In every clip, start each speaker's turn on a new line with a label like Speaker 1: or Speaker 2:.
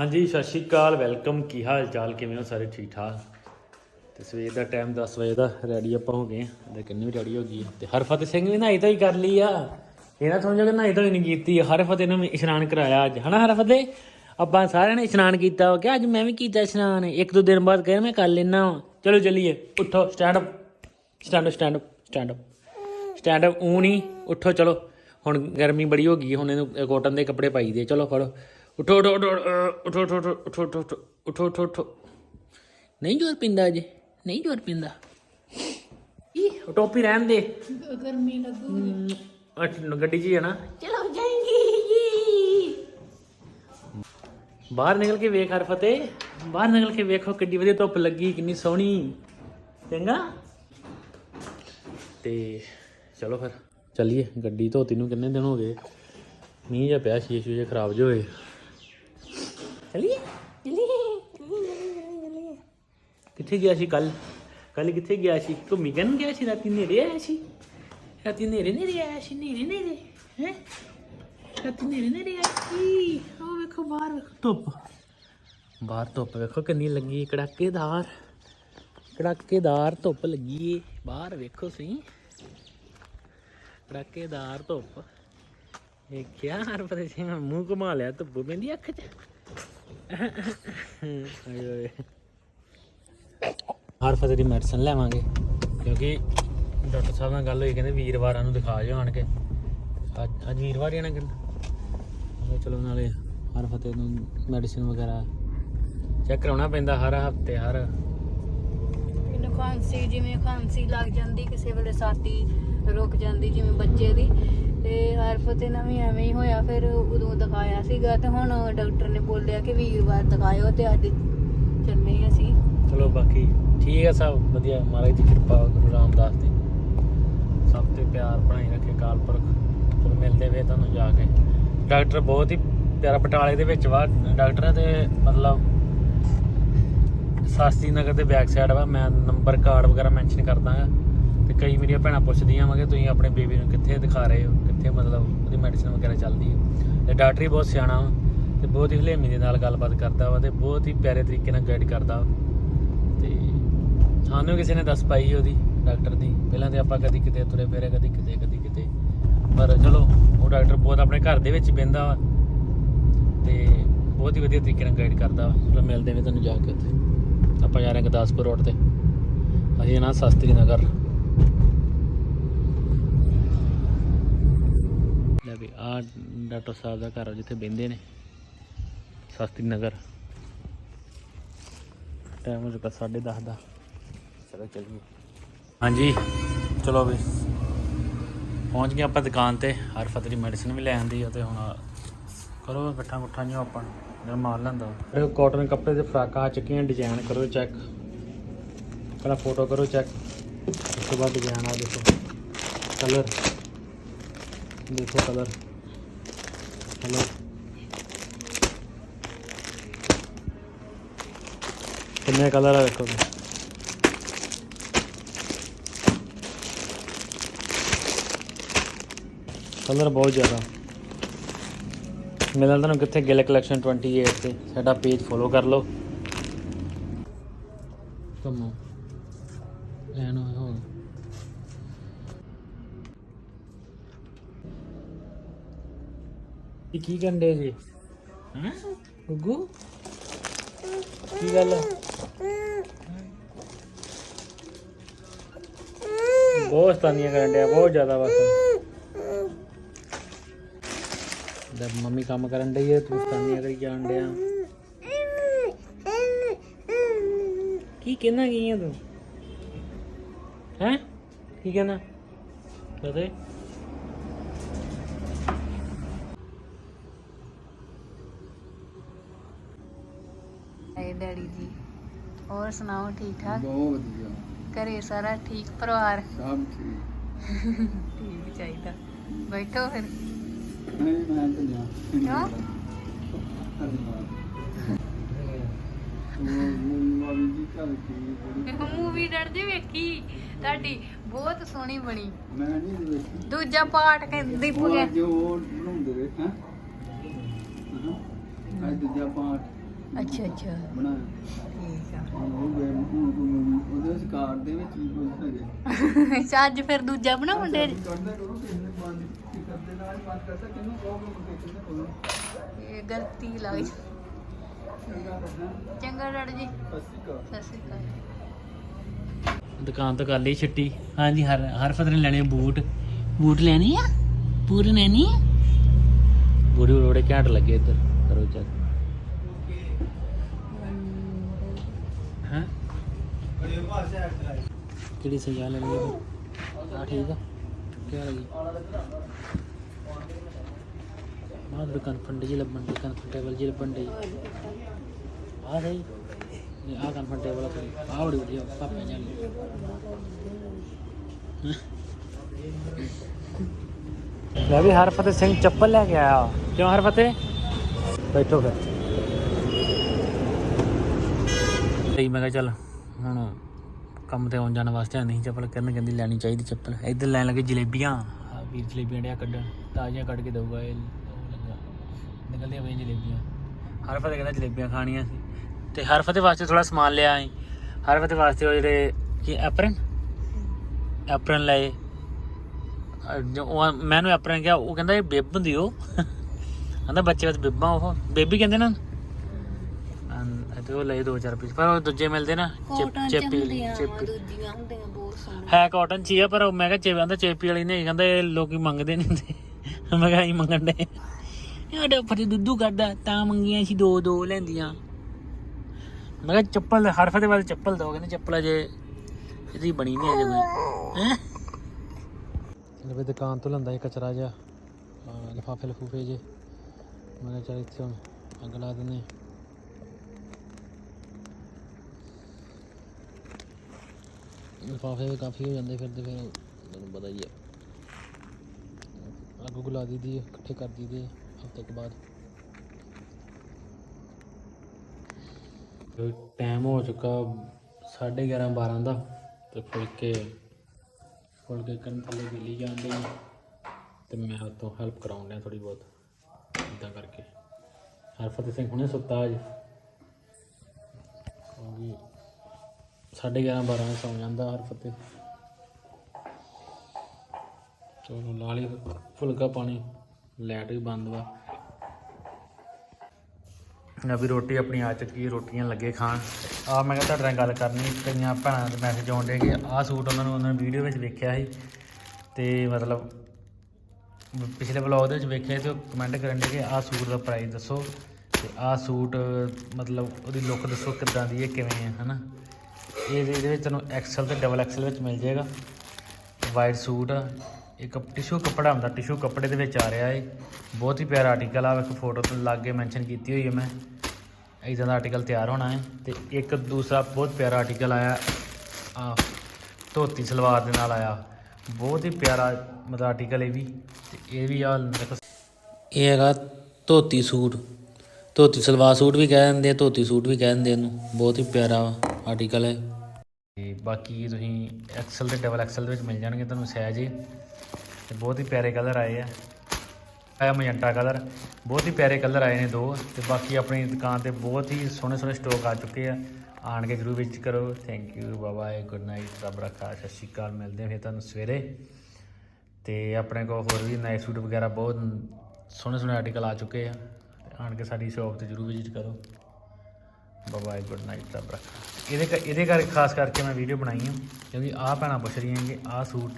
Speaker 1: ਹਾਂਜੀ, ਸਤਿ ਸ਼੍ਰੀ ਅਕਾਲ, ਵੈਲਕਮ। ਕੀ ਹਾਲ ਚਾਲ ਕਿਵੇਂ ਹੋ ਸਾਰੇ? ਠੀਕ ਠਾਕ ਤੇ ਸਵੇਰ ਦਾ ਟਾਈਮ 10 ਵਜੇ ਦਾ ਰੈਡੀ ਆਪਾਂ ਹੋ ਗਏ ਹਾਂ। ਤੇ ਕਿੰਨੀ ਵੀ ਰੈਡੀ ਹੋ ਗਈ ਹੈ। ਤੇ ਹਰਫਤ ਸਿੰਘ ਵੀ ਨਹਾਈ ਧੋਈ ਕਰ ਲਈ ਆ। ਇਹਨਾਂ ਸਮਝੋ ਕਿ ਨਹਾਈ ਧੋਈ ਨਹੀਂ ਕੀਤੀ ਹਰਫਤ ਨੂੰ ਇਸ਼ਨਾਨ ਕਰਾਇਆ ਅੱਜ, ਹਨਾ ਹਰਫਤ ਆਪਾਂ ਸਾਰਿਆਂ ਨੇ ਇਸ਼ਨਾਨ ਕੀਤਾ ਕਿ ਅੱਜ ਮੈਂ ਵੀ ਕੀਤਾ ਇਸ਼ਨਾਨ। ਇੱਕ ਦੋ ਦਿਨ ਬਾਅਦ ਕਹਿ ਮੈਂ ਕਰ ਲੈਣਾ ਚਲੋ ਚੱਲੀਏ। ਉੱਠੋ stand up stand up stand up stand up stand up ਊ ਨਹੀਂ ਉੱਠੋ, ਚਲੋ। ਹੁਣ ਗਰਮੀ ਬੜੀ ਹੋ ਗਈ ਹੁਣ ਇਹਨੂੰ ਕੋਟਨ ਦੇ ਕੱਪੜੇ ਪਾਈ ਦੇ। ਚਲੋ ਫੜੋ। ਉਠੋ ਉਠੋ ਉਠੋ ਉਠੋ ਉਠੋ ਉਠੋ ਉਠੋ ਉਠੋ ਉਠੋ ਉਠੋ ਨਹੀਂ ਜੋਰ ਪਿੰਦਾ ਅਜੇ ਨਹੀਂ ਜੋਰ ਪਿੰਦਾ। ਉਹ ਟੋਪੀ ਰਹਿਣ ਦੇ।
Speaker 2: ਗਰਮੀ ਲੱਗੂ।
Speaker 1: ਅੱਠ ਗੱਡੀ 'ਚ ਹੀ ਹੈ ਨਾ।
Speaker 2: ਚਲੋ ਜਾਏਂਗੀ।
Speaker 1: ਬਾਹਰ ਨਿਕਲ ਕੇ ਵੇਖ ਹਰ ਫਤਿਹ। ਬਾਹਰ ਨਿਕਲ ਕੇ ਵੇਖੋ ਕਿੰਨੀ ਵਧੀਆ ਧੁੱਪ ਲੱਗੀ ਕਿੰਨੀ ਸੋਹਣੀ। ਚੰਗਾ? ਤੇ ਚਲੋ ਫਿਰ ਚੱਲੀਏ। ਗੱਡੀ ਧੋਤੀ ਨੂੰ ਕਿੰਨੇ ਦਿਨ ਹੋ ਗਏ? ਮੀਂਹ ਜਿਹਾ ਪਿਆ ਸ਼ੀਸ਼ੇ ਖਰਾਬ ਜਿਹੇ ਹੋਏ। ਚੱਲੀਏ? ਕਿੱਥੇ ਗਿਆ ਸੀ ਕੱਲ ਕੱਲ ਕਿੱਥੇ ਗਿਆ ਸੀ? ਘੁੰਮੀ ਕਰਨ ਗਿਆ ਸੀ? ਰਾਤੀ ਨੇੜੇ ਆਇਆ ਸੀ? ਰਾਤੀ ਨੇੜੇ ਨੇੜੇ ਆਇਆ ਸੀ ਨੇੜੇ ਨੇੜੇ ਹੈ? ਰਾਤੀ ਨੇੜੇ ਨੇੜੇ ਆਇਆ ਸੀ। ਉਹ ਵੇਖੋ ਬਾਹਰ ਵੇਖੋ ਧੁੱਪ। ਬਾਹਰ ਧੁੱਪ ਵੇਖੋ ਕਿੰਨੀ ਲੱਗੀ ਕੜਾਕੇਦਾਰ। ਕੜਾਕੇਦਾਰ ਧੁੱਪ ਲੱਗੀ ਏ। ਬਾਹਰ ਵੇਖੋ ਸਹੀ ਕੜਾਕੇਦਾਰ ਧੁੱਪ। ਇਹ ਕਿਆ ਹਰ ਪਤਾ ਸੀ ਮੂੰਹ ਘੁਮਾ ਲਿਆ ਧੁੱਪ ਪੈਂਦੀ ਅੱਖ 'ਚ। ਹਰ ਫਤਿਹ ਦੀ ਮੈਡੀਸਨ ਲੈਵਾਂਗੇ, ਕਿਉਂਕਿ ਡਾਕਟਰ ਸਾਹਿਬ ਨਾਲ ਗੱਲ ਹੋਈ, ਕਹਿੰਦੇ ਵੀਰਵਾਰਾਂ ਨੂੰ ਦਿਖਾ ਜਾਓ ਆਣ ਕੇ। ਅੱਜ ਅੱਜ ਵੀਰਵਾਰ ਹੀ ਨਾ ਕਹਿੰਦਾ ਚਲੋ ਨਾਲੇ ਹਰ ਫਤਿਹ ਨੂੰ ਮੈਡੀਸਨ ਵਗੈਰਾ ਚੈੱਕ ਕਰਾਉਣਾ ਪੈਂਦਾ ਹਰ ਹਫ਼ਤੇ, ਹਰ।
Speaker 2: ਇਹਨੂੰ ਖਾਂਸੀ, ਜਿਵੇਂ ਖਾਂਸੀ ਲੱਗ ਜਾਂਦੀ, ਕਿਸੇ ਵੇਲੇ ਸਾਤੀ ਰੁਕ ਜਾਂਦੀ, ਜਿਵੇਂ ਬੱਚੇ ਦੀ। ਤੇ ਹਰਫਤੇ ਨਾਲ ਵੀ ਐਵੇਂ ਹੀ ਹੋਇਆ, ਫਿਰ ਉਦੋਂ ਦਿਖਾਇਆ ਸੀਗਾ ਤੇ ਹੁਣ ਡਾਕਟਰ ਨੇ ਬੋਲਿਆ ਕਿ ਵੀਰਵਾਰ ਦਿਖਾਇਓ ਤੇ ਅੱਜ ਚੱਲੇ ਅਸੀਂ।
Speaker 1: ਚਲੋ ਬਾਕੀ ਠੀਕ ਹੈ ਸਭ, ਵਧੀਆ। ਮਹਾਰਾਜ ਦੀ ਕਿਰਪਾ, ਗੁਰੂ ਰਾਮਦਾਸ ਦੀ। ਸਭ ਤੇ ਪਿਆਰ ਬਣਾਈ ਰੱਖੇ ਕਾਲ ਪੁਰਖ। ਚਲੋ ਮਿਲਦੇ ਵੇ ਤੁਹਾਨੂੰ ਜਾ ਕੇ। ਡਾਕਟਰ ਬਹੁਤ ਹੀ ਪਿਆਰਾ ਬਟਾਲੇ ਦੇ ਵਿੱਚ ਵਾ। ਡਾਕਟਰ ਹੈ ਤੇ ਮਤਲਬ ਸਾਸਤੀ ਨਗਰ ਦੇ ਬੈਕ ਸਾਈਡ ਵਾ। ਮੈਂ ਨੰਬਰ ਕਾਰਡ ਵਗੈਰਾ ਮੈਂਸ਼ਨ ਕਰ ਦਾਂਗਾ ਤੇ ਕਈ ਮੇਰੀਆਂ ਭੈਣਾਂ ਪੁੱਛਦੀਆਂ ਵਾ ਕਿ ਤੁਸੀਂ ਆਪਣੇ ਬੇਬੀ ਨੂੰ ਕਿੱਥੇ ਦਿਖਾ ਰਹੇ ਹੋ ਕਿੱਥੇ ਮਤਲਬ ਉਹਦੀ ਮੈਡੀਸਿਨ ਵਗੈਰਾ ਚੱਲਦੀ ਹੈ। ਤੇ ਡਾਕਟਰ ਹੀ ਬਹੁਤ ਸਿਆਣਾ ਵਾ ਤੇ ਬਹੁਤ ਹੀ ਹਲੇਮੀ ਦੇ ਨਾਲ ਗੱਲਬਾਤ ਕਰਦਾ ਵਾ ਤੇ ਬਹੁਤ ਹੀ ਪਿਆਰੇ ਤਰੀਕੇ ਨਾਲ ਗਾਈਡ ਕਰਦਾ ਵਾ। ਤੇ ਸਾਨੂੰ ਕਿਸੇ ਨੇ ਦੱਸ ਪਾਈ ਉਹਦੀ ਡਾਕਟਰ ਦੀ ਪਹਿਲਾਂ ਤੇ ਆਪਾਂ ਕਦੀ ਕਿਤੇ ਤੁਰੇ ਫੇਰੇ ਕਦੀ ਕਿਤੇ ਕਦੀ ਕਿਤੇ। ਪਰ ਚਲੋ ਉਹ ਡਾਕਟਰ ਬਹੁਤ ਆਪਣੇ ਘਰ ਦੇ ਵਿੱਚ ਬਹਿੰਦਾ ਵਾ ਤੇ ਬਹੁਤ ਹੀ ਵਧੀਆ ਤਰੀਕੇ ਨਾਲ ਗਾਈਡ ਕਰਦਾ ਵਾ। ਚਲੋ ਮਿਲਦੇ ਨੇ ਤੁਹਾਨੂੰ ਜਾ ਕੇ ਉੱਥੇ। ਆਪਾਂ ਜਾ ਰਹੇ ਹਾਂ ਗੁਰਦਾਸਪੁਰ ਰੋਡ ਤੇ। ਅਸੀਂ ਨਾ ਸ਼ਾਸਤਰੀ ਨਗਰ ਲੈ ਵੀ ਆ ਡਾਕਟਰ ਸਾਹਿਬ ਦਾ ਘਰ ਜਿੱਥੇ ਬਹਿੰਦੇ ਨੇ। ਸ਼ਾਸਤਰੀ ਨਗਰ। ਟਾਈਮ ਹੋ ਚੁੱਕਾ 10:30 ਦਾ। ਚਲੋ ਚੱਲੀਏ। ਹਾਂਜੀ ਚਲੋ ਵੀ। ਪਹੁੰਚ ਗਏ ਆਪਾਂ ਦੁਕਾਨ ਤੇ। ਹਰ ਫਤਰੀ ਮੈਡੀਸਿਨ ਵੀ ਲੈ ਆਂਦੀ ਆ ਤੇ ਹੁਣ ਕਰੋ ਇਕੱਠਾ ਮੁੱਠਾ ਜਿਹਾ ਆਪਾਂ ਜਦ ਮਾਰ ਲੈਂਦਾ ਇਹ ਕਾਟਨ ਕੱਪੜੇ ਦੇ ਫਰਾਕਾਂ ਆ ਚੁੱਕੀਆਂ ਡਿਜ਼ਾਈਨ ਕਰੋ ਚੈੱਕ ਪਹਿਲਾਂ ਫੋਟੋ ਕਰੋ ਚੈੱਕ ਉਸ ਤੋਂ ਬਾਅਦ ਡਿਜ਼ਾਈਨ ਆ ਦੇਖੋ। ਕਲਰ ਦੇਖੋ ਕਲਰ ਕਲਰ ਕਿੰਨੇ ਕਲਰ ਆ ਵੇਖੋ। ਕਲਰ ਬਹੁਤ ਜ਼ਿਆਦਾ। ਮਿਲਦਾ ਤੁਹਾਨੂੰ ਕਿੱਥੇ ਗਿਲ ਕਲੈਕਸ਼ਨ 28 ਤੇ ਸਾਡਾ ਪੇਜ ਫੋਲੋ ਕਰ ਲਓ। ਕਮੋ ਐਨ ਹੋ ਇਹ ਕੀ ਕੰਡੇ ਜੀ? ਹਾਂ? ਗੁੱਗੂ? ਕੀ ਗੱਲ? ਹੈ ਬਹੁਤ ਸਤਾਨੀਆਂ ਕਰਨ ਡਿਆ ਬਹੁਤ ਜ਼ਿਆਦਾ ਬਸ। ਜਦ ਮੰਮੀ ਕੰਮ ਕਰਨ ਡਈ ਹੈ ਤੂੰ ਸਤਾਨੀਆਂ ਕਰੀ ਜਾਣ ਡਿਆ। ਕੀ ਕਹਿਣਾ ਗਈ ਹੈ ਤੂੰ? ਹੈ? ਕੀ ਕਹਿਣਾ? ਕਦੇ
Speaker 2: ਹਾਏ ਡੈਡੀ ਜੀ। ਹੋਰ ਸੁਣਾਓ ਠੀਕ ਠਾਕ
Speaker 3: ਬਹੁਤ ਵਧੀਆ।
Speaker 2: ਘਰੇ ਸਾਰਾ ਠੀਕ ਪਰਿਵਾਰ?
Speaker 3: ਸਭ ਠੀਕ।
Speaker 2: ਠੀਕ ਚਾਹੀਦਾ। ਬੈਠੋ ਫਿਰ।
Speaker 3: ਨਹੀਂ ਮੈਂ ਤਾਂ ਲਿਆ
Speaker 2: ਕਿਉਂ?
Speaker 3: ਮੂਵੀ
Speaker 2: ਡਰਦੇ ਵੇਖੀ। ਤੁਹਾਡੀ ਬਹੁਤ ਸੋਹਣੀ ਬਣੀ।
Speaker 3: ਮੈਂ ਨਹੀਂ ਵੇਖੀ।
Speaker 2: ਦੂਜਾ ਪਾਰਟ ਕਹਿੰਦੀ ਪੁਗੇ
Speaker 3: ਜੋ ਬਣਾਉਂਦੇ ਵੇ ਹਾਂ? ਅੱਜ ਦੂਜਾ
Speaker 2: ਅੱਛਾ ਅੱਛਾ।
Speaker 3: ਬਣਾਇਆ।
Speaker 2: ਠੀਕ ਆ।
Speaker 3: ਹੁਣ ਉਹ ਗਏ ਹੁਣ ਕੋਈ movie- ਉਹਦੇ ਵਿੱਚ ਕਾਰ ਦੇ ਵਿੱਚ ਵੀ ਕੁਝ ਹੈਗੇ।
Speaker 2: ਅੱਛਾ ਅੱਜ ਫਿਰ ਦੂਜਾ ਬਣਾਉਣ ਦੇ
Speaker 3: ਕਰਦੇ ਕਰੋ ਕਿਸੇ ਨੇ ਬੰਦ ਕੀ ਕਰਦੇ ਨਾਲ ਹੀ ਬੰਦ ਕਰਦਾ ਕਿੰਨੂੰ ਪ੍ਰੋਬਲਮ ਹੋ ਗਈ ਕਿੰਨੇ ਕੋਲ
Speaker 2: ਇਹ ਗਲਤੀ ਲੱਗ ਜਾ
Speaker 3: ਚੰਗਾ ਕਰਨਾ।
Speaker 2: ਚੰਗਾ ਡੜ ਜੀ।
Speaker 3: ਸਸਤੀ ਕਾ
Speaker 2: ਸਤਿ ਸ਼੍ਰੀ ਅਕਾਲ।
Speaker 1: ਦੁਕਾਨ ਤੋਂ ਕਰ ਲਈ ਛੁੱਟੀ। ਹਾਂਜੀ ਹਰ ਹਰ ਫਤਰ ਲੈਣੇ ਬੂਟ। ਬੂਟ ਲੈਣੇ ਆ? ਬੂਟ ਲੈਣੇ ਆ? ਬੂੜੀ ਬੜੇ ਘੈਂਟ ਲੱਗੇ ਇੱਧਰ। ਕਰੋ ਚੈੱਕ ਕਿਹੜੀ ਸਜਾ ਲੈ ਲਈ ਆ ਠੀਕ ਆ। ਕਿਆ ਲੱਗੀ ਮਾਂ ਦੁਕਾਨ ਫੰਡ ਜੀ ਲੱਭਣ ਦੀ ਕੰਫਰਟੇਬਲ ਜੀ ਲੱਭਣ ਦੀ ਆ ਸਹੀ। ਇਹ ਆ ਕੰਫਰਟੇਬਲ ਆ ਆ ਬੜੀ ਵਧੀਆ ਪਾਪੇ ਜਾਨ ਮੈਂ ਵੀ ਹਰਫਤਿਹ ਸਿੰਘ ਚੱਪਲ ਲੈ ਕੇ ਆਇਆ। ਕਿਉਂ ਹਰਫਤਿਹ? ਬੈਠੋ ਫਿਰ। ਤੇ ਮੈਂ ਕਿਹਾ ਚੱਲ ਹੁਣ ਕੰਮ ਤੇ ਆਉਣ ਜਾਣ ਵਾਸਤੇ ਨਹੀਂ ਚੱਪਲ ਕਰਨ ਕਹਿੰਦੀ ਲੈਣੀ ਚਾਹੀਦੀ ਚੱਪਲ। ਇੱਧਰ ਲੈਣ ਲੱਗੇ ਜਲੇਬੀਆਂ। ਆ ਵੀਰ ਜਲੇਬੀਆਂ ਡਿਆ ਕੱਢਣ, ਤਾਜ਼ੀਆਂ ਕੱਢ ਕੇ ਦਊਗਾ ਇਹ। ਲੱਗਾ। ਨਿਕਲਦੀਆਂ ਪਈਆਂ ਜਲੇਬੀਆਂ। ਹਰਫਤਿਹ ਕਹਿੰਦਾ ਜਲੇਬੀਆਂ ਖਾਣੀਆਂ ਸੀ। ਤੇ ਹਰਫਤਿਹ ਵਾਸਤੇ ਥੋੜਾ ਸਮਾਨ ਲਿਆ ਆਈ ਹਰਫਤਿਹ ਵਾਸਤੇ ਉਹ ਜਿਹੜੇ ਕੀ, ਐਪਰਨ? ਐਪਰਨ ਲਏ। ਅਹ ਜੋ ਉਹ ਮੈਨੂੰ ਐਪਰਨ ਕਿਹਾ, ਉਹ ਕਹਿੰਦਾ ਇਹ ਬਿੱਬ ਹੁੰਦੀ ਉਹ। ਕਹਿੰਦਾ ਬੱਚੇ ਵਾਸਤੇ ਬੇਬਾਂ ਉਹ। ਬੇਬੀ ਕਹਿੰਦੇ ਨਾ। ਤੇ ਉਹ ਲਏ ਦੋ ਚਾਰ ਪੀਸ ਪਰ ਉਹ ਦੂਜੇ ਮਿਲਦੇ ਨਾ
Speaker 2: ਕੋਟਨ ਚ
Speaker 1: ਚੇਪੀ
Speaker 2: ਹੁੰਦੀਆਂ
Speaker 1: ਚੇਪੀ।
Speaker 2: ਦੂਜੀਆਂ ਹੁੰਦੀਆਂ ਬਹੁਤ ਸੋਹਣੀਆਂ।
Speaker 1: ਹੈ ਕਾਟਨ ਚ ਹੀ ਆ ਪਰ ਉਹ ਮੈਂ ਕਿਹਾ ਚੇਪੀ ਕਹਿੰਦਾ ਚੇਪੀ ਵਾਲੀ ਨਹੀਂ ਕਹਿੰਦਾ ਇਹ ਲੋਕੀ ਮੰਗਦੇ ਨਹੀਂ ਹੁੰਦੇ। ਮੈਂ ਕਿਹਾ ਅਸੀਂ ਮੰਗਣ ਦੇ ਇਹ ਫਤੇ ਦੁੱਧੂ ਕਰਦਾ ਤਾਂ ਮੰਗੀਆਂ ਸੀ ਦੋ ਦੋ ਲੈਂਦੀਆਂ। ਮੈਂ ਕਿਹਾ ਚੱਪਲ ਹਰਫ ਦੇ ਬਾਅਦ ਚੱਪਲ ਦੋ ਕਹਿੰਦੇ ਚੱਪਲ ਅਜੇ ਇਹਦੀ ਬਣੀ ਨਹੀਂ ਅਜੇ ਕੋਈ। ਹੈ? ਲਵੇ ਦੁਕਾਨ ਤੋਂ ਲੰਦਾ ਇਹ ਕਚਰਾ ਜਿਹਾ ਲਫਾਫੇ ਲਫੂਫੇ ਜੇ ਮੈਂ ਕਿਹਾ ਚੱਲ ਇੱਥੇ ਹੁਣ ਅੱਗ ਲਾ ਦਿੰਦੇ ਹਾਂ। ਲਿਫਾਫੇ ਵੀ ਕਾਫੀ ਹੋ ਜਾਂਦੇ ਫਿਰਦੇ ਫਿਰ ਤੁਹਾਨੂੰ ਪਤਾ ਹੀ ਹੈ ਅੱਗ ਗੁਲਾ ਦੀ ਦੀ ਇਕੱਠੇ ਕਰ ਦੀ ਦੇ ਹਫ਼ਤੇ ਕੇ ਬਾਅਦ। ਟਾਈਮ ਹੋ ਚੁੱਕਾ 11:30 12 ਦਾ ਤੇ ਫੁਲਕੇ ਫੁਲਕੇ ਕਰਨ ਥੱਲੇ ਗਿੱਲੀ ਜਾਂਦੇ ਤੇ ਮੈਂ ਹੱਥੋਂ ਹੈਲਪ ਕਰਾਉਣ ਲਿਆ ਥੋੜੀ ਬਹੁਤ ਇਦਾਂ ਕਰਕੇ। ਹਰਫਤ ਸਿੰਘ ਹੁਣੇ ਸੁੱਤਾ ਅੱਜ। ਹੋਗੀ ਸਾਢੇ 11:30 12 ਵਜੇ ਸੌਂ ਜਾਂਦਾ ਹਰ ਫਤਿਹ। ਚਲੋ ਲਾ ਲਈ ਫੁਲਕਾ ਪਾਣੀ, ਲਾਈਟ ਵੀ ਬੰਦ ਵਾ। ਨਾ ਵੀ ਰੋਟੀ ਆਪਣੀ ਆ ਚੁੱਕੀ ਰੋਟੀਆਂ ਲੱਗੇ ਖਾਣ। ਆ ਮੈਂ ਕਿਹਾ ਤੁਹਾਡੇ ਨਾਲ ਗੱਲ ਕਰਨੀ ਕਈਆਂ ਭੈਣਾਂ ਦੇ ਮੈਸੇਜ ਆਉਂਦੇ ਕਿ ਆਹ ਸੂਟ ਉਹਨਾਂ ਨੂੰ, ਉਹਨਾਂ ਨੇ ਵੀਡੀਓ ਵਿੱਚ ਵੇਖਿਆ ਸੀ। ਤੇ ਮਤਲਬ ਪਿਛਲੇ ਵਲੌਗ ਦੇ ਵਿੱਚ ਵੇਖਿਆ ਤੇ ਕਮੈਂਟ ਕਰਨ ਦੇ ਕਿ ਆਹ ਸੂਟ ਦਾ ਪ੍ਰਾਈਸ ਦੱਸੋ। ਤੇ ਆਹ ਸੂਟ, ਮਤਲਬ ਉਹਦੀ ਲੁੱਕ ਦੱਸੋ ਕਿੱਦਾਂ ਦੀ ਹੈ, ਕਿਵੇਂ ਹੈ, ਹਨਾ? ਇਹ ਇਹਦੇ ਵਿੱਚ ਤੁਹਾਨੂੰ ਐਕਸਲ ਤੇ ਡਬਲ ਐਕਸਲ ਵਿੱਚ ਮਿਲ ਜਾਏਗਾ। ਵਾਈਟ ਸੂਟ ਇੱਕ ਟਿਸ਼ੂ ਕੱਪੜਾ ਹੁੰਦਾ ਟਿਸ਼ੂ ਕੱਪੜੇ ਦੇ ਵਿੱਚ ਆ ਰਿਹਾ ਏ ਬਹੁਤ ਹੀ ਪਿਆਰਾ ਆਰਟੀਕਲ ਆ ਇੱਕ ਫੋਟੋ ਤੋਂ ਲੱਗ ਮੈਂਸ਼ਨ ਕੀਤੀ ਹੋਈ ਹੈ ਮੈਂ। ਇਦਾਂ ਦਾ ਆਰਟੀਕਲ ਤਿਆਰ ਹੋਣਾ ਹੈ ਤੇ ਇੱਕ ਦੂਸਰਾ ਬਹੁਤ ਪਿਆਰਾ ਆਰਟੀਕਲ ਆਇਆ, ਆ, ਧੋਤੀ ਸਲਵਾਰ ਦੇ ਨਾਲ ਆਇਆ। ਬਹੁਤ ਹੀ ਪਿਆਰਾ ਮਤਲਬ ਆਰਟੀਕਲ ਇਹ ਵੀ, ਤੇ ਇਹ ਵੀ ਆ ਦੇਖੋ ਇਹ ਹੈਗਾ ਧੋਤੀ ਸੂਟ। ਧੋਤੀ ਸਲਵਾਰ ਸੂਟ ਵੀ ਕਹਿ ਦਿੰਦੇ ਆ, ਧੋਤੀ ਸੂਟ ਵੀ ਕਹਿ ਦਿੰਦੇ ਇਹਨੂੰ। ਬਹੁਤ ਹੀ ਪਿਆਰਾ ਆਰਟੀਕਲ ਹੈ। ਤੇ ਬਾਕੀ ਤੁਸੀਂ ਐਕਸਲ ਤੇ ਡਬਲ ਐਕਸਲ ਦੇ ਵਿੱਚ ਮਿਲ ਜਾਣਗੇ ਤੁਹਾਨੂੰ ਸਾਈਜ਼ ਇਹ ਤੇ ਬਹੁਤ ਹੀ ਪਿਆਰੇ ਕਲਰ ਆਏ ਆ। ਆਇਆ ਮਜੰਟਾ ਕਲਰ ਬਹੁਤ ਹੀ ਪਿਆਰੇ ਕਲਰ ਆਏ ਨੇ ਦੋ। ਤੇ ਬਾਕੀ ਆਪਣੀ ਦੁਕਾਨ ਤੇ ਬਹੁਤ ਹੀ ਸੋਹਣੇ ਸੋਹਣੇ ਸਟਾਕ ਆ ਚੁੱਕੇ ਆ। ਆਣ ਕੇ ਜਰੂਰ ਵਿਜ਼ਿਟ ਕਰੋ। Thank you bye good night ਰੱਬ ਰੱਖਾ ਸਤਿ ਸ਼੍ਰੀ ਅਕਾਲ। ਮਿਲਦੇ ਫਿਰ ਤੁਹਾਨੂੰ ਸਵੇਰੇ। ਤੇ ਆਪਣੇ ਕੋਲ ਹੋਰ ਵੀ ਨਾਈਟ ਸੂਟ ਵਗੈਰਾ ਬਹੁਤ ਸੋਹਣੇ ਸੋਹਣੇ ਆਰਟੀਕਲ ਆ ਚੁੱਕੇ ਆ। ਤੇ ਆਣ ਕੇ ਸਾਡੀ ਸ਼ਾਪ ਤੇ ਜਰੂਰ ਵਿਜ਼ਿਟ ਕਰੋ। ਬਾਏ ਗੁੱਡ ਨਾਈਟ ਰੱਬ ਰੱਖਾ। ਇਹਦੇ ਇਹਦੇ ਕਰਕੇ ਖਾਸ ਕਰਕੇ ਮੈਂ ਵੀਡੀਓ ਬਣਾਈ ਆ, ਕਿਉਂਕਿ ਆਹ ਭੈਣਾਂ ਪੁੱਛ ਰਹੀਆਂ ਕਿ ਆਹ ਸੂਟ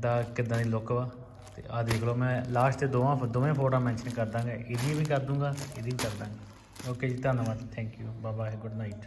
Speaker 1: ਦਾ ਕਿੱਦਾਂ ਦੀ ਲੁੱਕ ਵਾ। ਤੇ ਆਹ ਦੇਖ ਲਓ, ਮੈਂ ਲਾਸਟ ਤੇ ਦੋਵਾਂ ਦੋਵੇਂ ਫੋਟੋ ਮੈਂਸ਼ਨ ਕਰ ਦਾਂਗਾ। ਇਹਦੀ ਵੀ ਕਰ ਦੂੰਗਾ ਇਹਦੀ ਵੀ ਕਰ ਦਾਂਗਾ। ਓਕੇ ਜੀ, ਧੰਨਵਾਦ। Thank you bye bye good night.